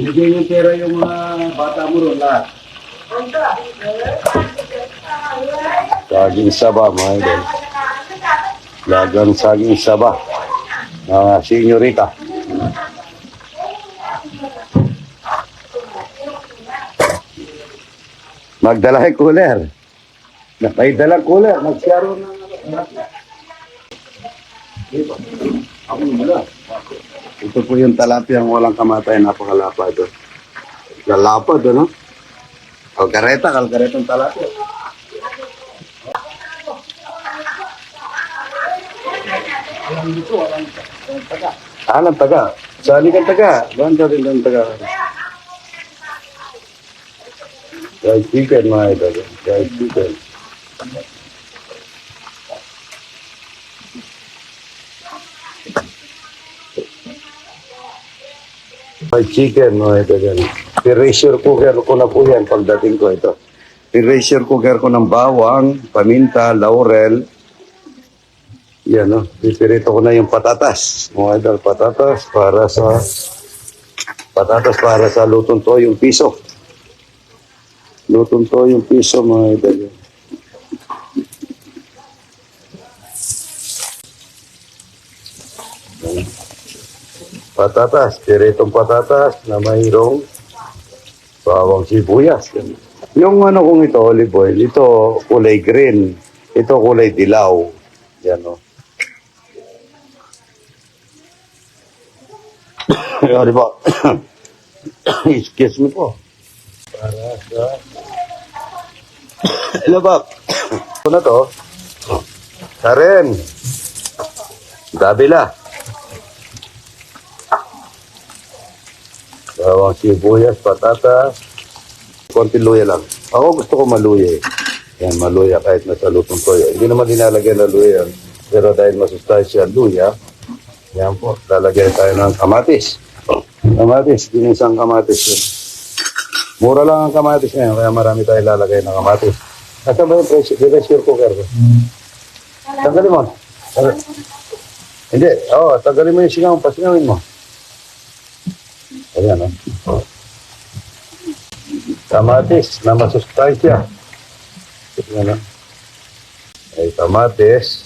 Binigay yung pera yung mga bata mo ron lahat. Saging saba, mga idol. Lagang saging saba. Mga senyorita. Magdala yung cooler. Dalang cooler. Magsyaro na. Ako naman Ito po yung talapia ang walang kamatay. Napakalapad. Oh. Lalapad, ano? Kalkareta, kalkaretang talapia. Alam taga. Sali kang taga. Banda rin ang taga. Fried chicken, mga idol. Fried chicken. Fried chicken, mga idol. yan. Pressure cooker ko na po yan pagdating ko ito. Pressure cooker ko ng bawang, paminta, laurel. Yan, no? Pipirito ko na yung patatas. Mga idol, patatas para sa patatas para sa lutong to yung piso. Lutong to yung piso, mga idol. Patatas, piritong patatas na mayroong bawang sibuyas. Yung ano kong ito, olive oil, ito kulay green, ito kulay dilaw. Yan o. Ano ba? Excuse me po. Para sa... Ano ba? Ito na to. Karen. Dabila. Bawang sibuyas, patatas. Konti luya lang. Ako gusto ko maluya eh. Yan, maluya kahit nasa lutong toyo. Hindi naman dinalagyan na luya yan. Pero dahil masustansya luya, yan po, lalagyan tayo ng kamatis. Kamatis, ginisang kamatis yun. Mura lang ang kamatis ngayon, kaya marami tayo lalagay ng kamatis. Asa ba yung pressure, pressure cooker ko? Tanggalin mo. Hindi, oo, oh, tanggalin mo yung singaw, pasingawin mo. Ayan, oh. Kamatis na masustansya. Ayan, oh. Ay, kamatis.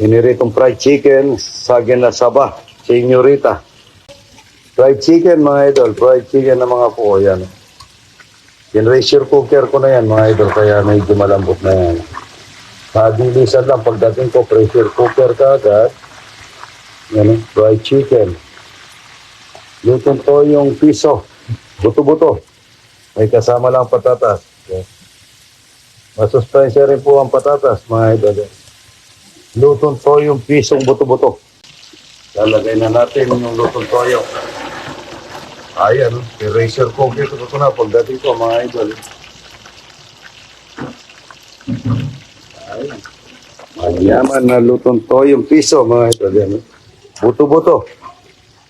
Iniritong fried chicken, saging na saba, senyorita. Fried chicken, mga idol. Fried chicken na mga po, yan. Yung pressure cooker ko na yan, mga idol, kaya medyo malambot na yan. Mabilisan lang pagdating ko, pressure cooker ka agad. Yan, eh, fried chicken. Lutong to yung piso. Buto-buto. May kasama lang patatas. Yan. Masustansya rin po ang patatas, mga idol. Lutong to yung pisong buto-buto. Lalagay na natin yung lutong toyo. Ayan, cooker ko ito na pagdating ko, mga idol. Ayan. Magyaman na lutong toyo yung piso, mga idol. Buto-buto.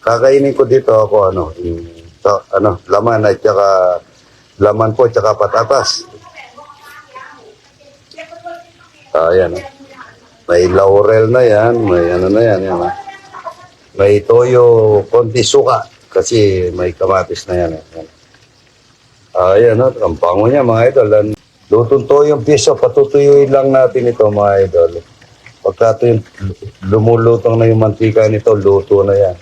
Kakainin ko dito ako, ano, yung, to, ano, laman at saka, laman po, tsaka patatas. Ayan, oh. May laurel na yan, may ano na yan, yan. ah. May toyo, konti suka, kasi may kamatis na yan. eh. Yan. Ayan, oh, ang pango niya, mga idol. Lutong toyo yung piso, patutuyuin lang natin ito, mga idol. Pagka ito yung lumulutong na yung mantika nito, luto na yan.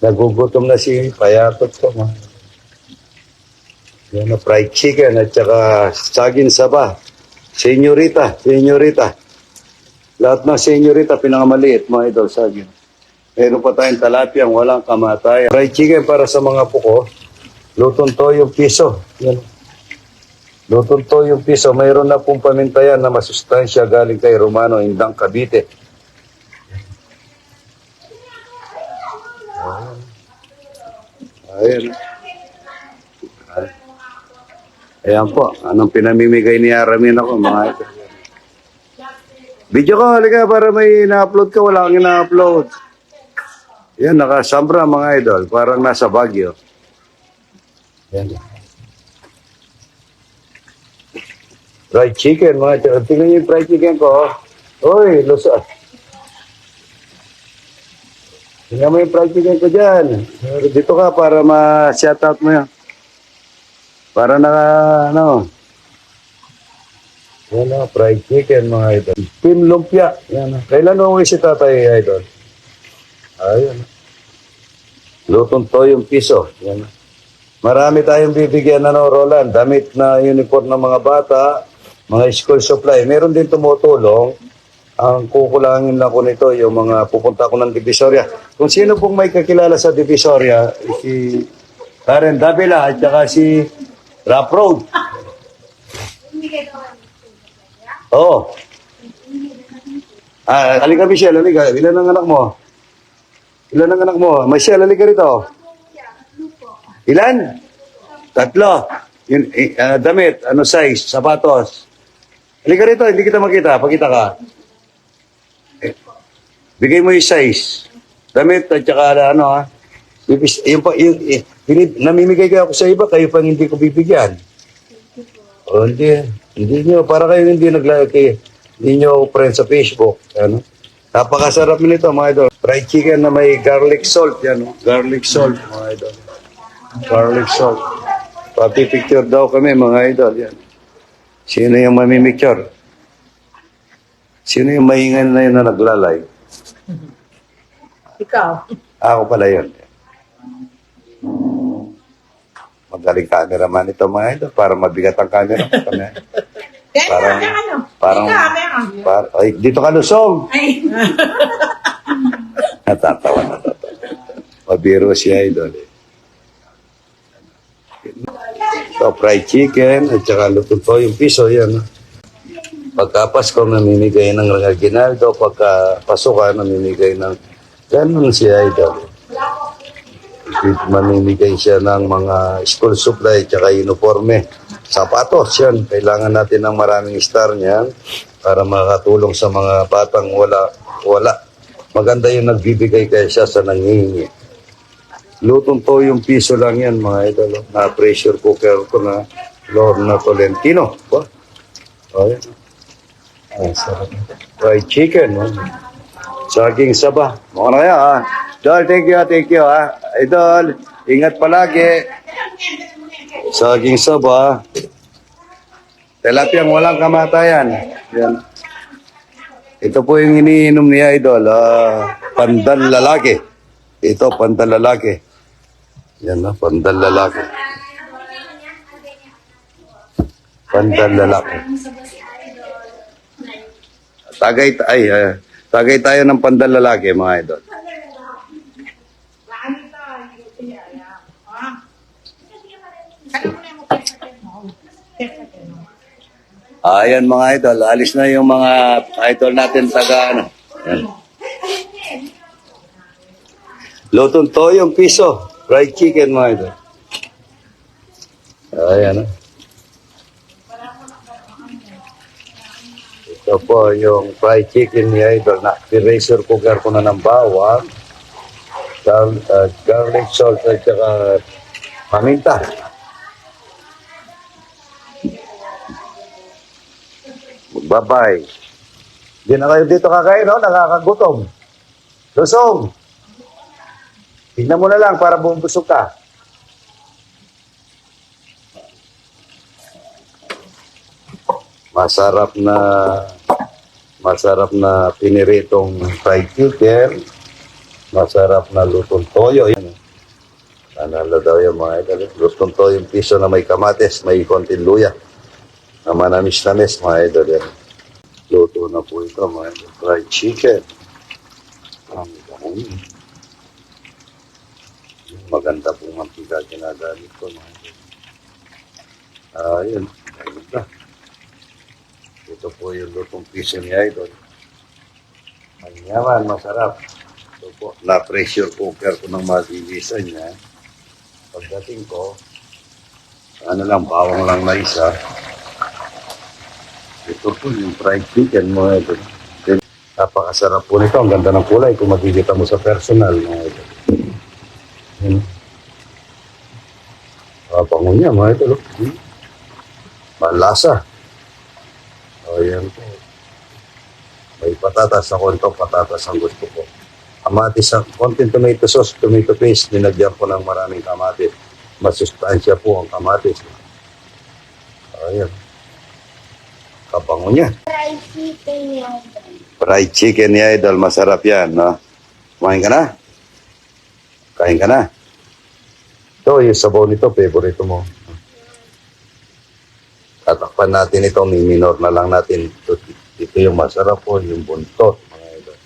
Nagugutom na si Payatot ko, mga yan na fried chicken at saka saging saba. Senyorita, senyorita. Lahat ng senyorita, pinakamaliit, mga idol, saging. Meron pa tayong talapiyang walang kamatay. Fried chicken para sa mga puko. Lutong toyo piso. Yan. Lutong toyo piso. Mayroon na pong paminta yan na masustansya galing kay Romano Indang Cavite. Ayan. Ayan. Po. Anong pinamimigay ni Aramin ako, mga ito. Video ko, halika para may na-upload ka. Wala kang na-upload. Yan, nakasambra mga idol. Parang nasa Baguio. Yan. Fried chicken, mga idol. Tingnan yung fried chicken ko. oh. Uy, lusa. Tingnan mo yung chicken ko dyan. Dito ka para ma-shout out mo yan. Para na, ano, yan o, fried chicken mga idol. Team Lumpia. Yan o. Kailan uuwi si tatay idol? Ayun. Lutong toyong piso. Yan. Marami tayong bibigyan ano, Roland. Damit na uniform ng mga bata, mga school supply. Meron din tumutulong. Ang kukulangin lang ko nito, yung mga pupunta ko ng Divisoria. Kung sino pong may kakilala sa Divisoria, si Karen Davila at saka si Rap Road. Oo. Ah, halika Michelle, halika. Ilan ang anak mo? Ilan ang anak mo? Michelle, halika rito. Ilan? Tatlo. Yun, ah, damit, ano size, sapatos. Halika rito, hindi kita makita. Pakita ka. Bigay mo yung size. Damit at saka ano ha. Yung, pa- yung, eh, pinib- namimigay kayo ako sa iba, kayo pang hindi ko bibigyan. O hindi. Hindi nyo, para kayo hindi naglagay, hindi nyo friend sa Facebook. Ano? Napakasarap nito mga idol. Fried chicken na may garlic salt. Yan, oh. garlic salt mga idol. Garlic salt. Pati picture daw kami mga idol. Yan. Sino yung mamimicture? Sino yung maingay na yun na naglalay? Ikaw. Ako pala yun. Magaling cameraman ito mga idol para mabigat ang camera. Kaya Parang- parang, ano? parang- Ikaw, meron. Par ay, dito ka lusong. Ay, Natatawa na natatawa. Mabiro si idol. eh. Ito, fried chicken at saka lutong to yung piso yan. ah. Pagka Pasko, namimigay ng Ginaldo. Pagka Pasukan, namimigay ng ganun si idol. Mamimigay siya ng mga school supply at saka uniforme. Sapatos yan. Kailangan natin ng maraming star niyan para makatulong sa mga batang wala. wala. Maganda yung nagbibigay kaya siya sa nangingi. Lutong to yung piso lang yan mga idol. Na pressure cooker ko na Lorna Tolentino. Ba? Yan. Ay, sarap. Fried chicken. No? Saging saba. Mukha na kaya ha. Idol, thank you, thank you ha. Idol, ingat palagi. Saging saba. Tilapiyang walang kamatayan. Yan. Ito po yung iniinom ni Idol. ah, pandan lalaki. Ito, pandan lalaki. Yan na, pandan lalaki. Pandan lalaki. Tagay, ay, ah, tagay tayo ng pandan lalaki, mga idol. Ayan mga idol, alis na yung mga idol natin taga ano. Ayan. Lutong toyong piso, fried chicken mga idol. Ayan. ah. Ito po yung fried chicken ni idol na eraser cooker ko na ng bawang, gar, uh, garlic salt at saka paminta. Bye-bye. Hindi na kayo dito kakain, no? Nakakagutom. Lusong. Tignan mo na lang para bumubusog ka. Masarap na masarap na piniritong fried chicken. Masarap na lutong toyo. Nanalo daw yung mga idol. Lutong toyo yung piso na may kamates, may konting luya na manamis-namis mga idol yan. Luto na po ito mga idol. Fried chicken. Ang dami. Maganda po mantika ginagamit ko mga idol. Ayun. Ayun na. Ito po yung lutong piso ni idol. Ang yaman, masarap. Ito po, na pressure cooker ko ng mabilisan niya. Pagdating ko, ano lang, bawang lang na isa. Ito po yung fried chicken mo. Ito. Napakasarap po nito. Ang ganda ng kulay kung makikita mo sa personal. Mga ito. Yan. Papango niya mga look. Hmm. Malasa. O yan po. May patatas ako ito. Patatas ang gusto ko. kamatis konting tomato sauce, tomato paste, ninagyan ko ng maraming kamatis. Masustansya po ang kamatis. Ayan. Kabango niya. Fried chicken yan. Fried chicken ni Idol, masarap yan, no? Kumain ka na? Kain ka na? Ito, yung sabaw nito, favorito mo. Tatakpan natin ito, minor na lang natin. Ito, ito yung masarap po, yung buntot, mga idol.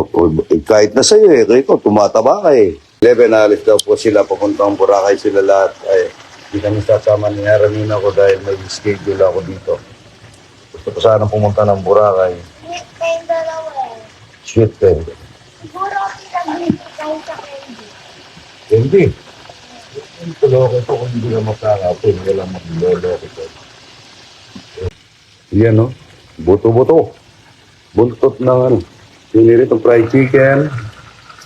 Oh, oh, eh, kahit na sa'yo eh, ko, tumataba ka eh. 11, alis daw po sila, papuntang Boracay sila lahat. Ay, hindi kami sasama ni Aramin ako dahil may schedule ako dito. Gusto ko sana pumunta ng Boracay. Sweet kayo dalawa eh. Sweet friend. Siguro pinag-ibig kayo sa candy. Hindi. Tuloko ko kung hindi ka makakapin, wala magloloko ko. Yan no, buto-buto. Buntot ng ano. Piniritong fried chicken,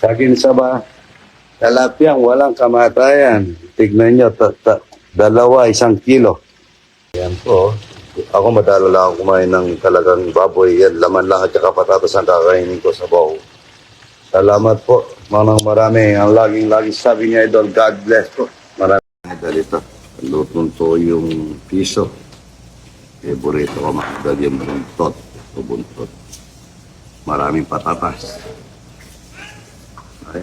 saging saba, talapyang walang kamatayan. Tignan nyo, ta- ta- dalawa, isang kilo. Yan po. Ako madalala ako kumain ng talagang baboy. Yan, laman lang at saka patatas ang kakainin ko sa bawo. Salamat po. Manang marami. Ang laging-laging sabi niya, Idol, God bless po. Yung piso. Favorito ko mga idol, yung buntot. Ito buntot. Maraming patatas. Ay.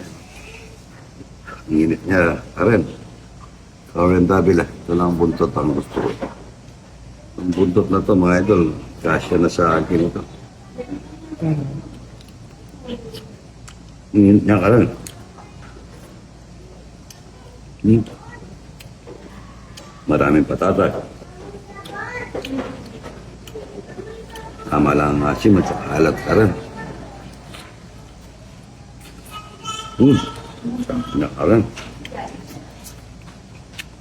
Ang init niya. Karen. Karen Davila. Ito lang ang buntot ang gusto ko. Ang buntot na to mga idol, kasya na sa akin ito. Init niya ka rin. Hmm. Maraming patatas. Tama lang ang asim at saka alat ka rin. Hmm. Sarap niya ka rin.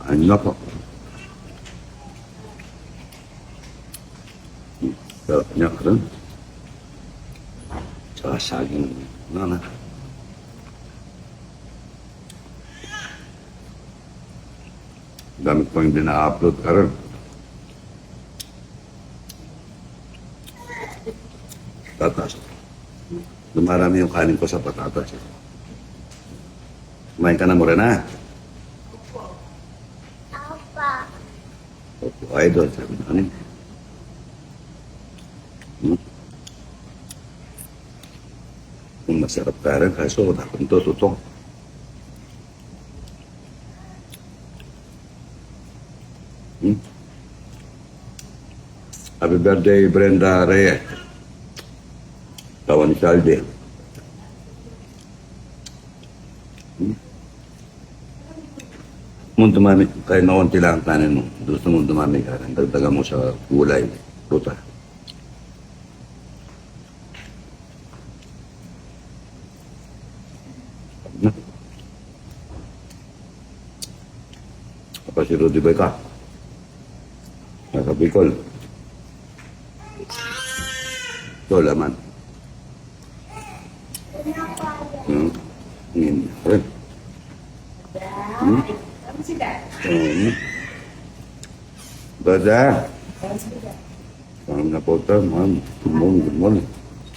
Ano na po. Hmm. Niya ka rin. Tsaka saging na na. Gamit ko yung dina-upload ka rin. Patatas. Dumarami yung kanin ko sa patatas. Kumain ka na mo rin ha? Apa. Opo, idol. Sabi na kanin. Hmm? Kung masarap ka rin, kaso dapat ito tutong. Hmm? Happy birthday, Brenda Reyes. Tawan Salde. Hmm? Kung dumami, kahit na konti lang ang kanin mo, gusto mo dumami ka rin, dagdagan mo sa gulay, pruta. Na. Apa si Rudy? Nasa Bicol. Ito laman. Hmm. Hmm. Rin. Hmm. Hmm. Bada. Parang na po ito, ma'am. Good morning, good morning.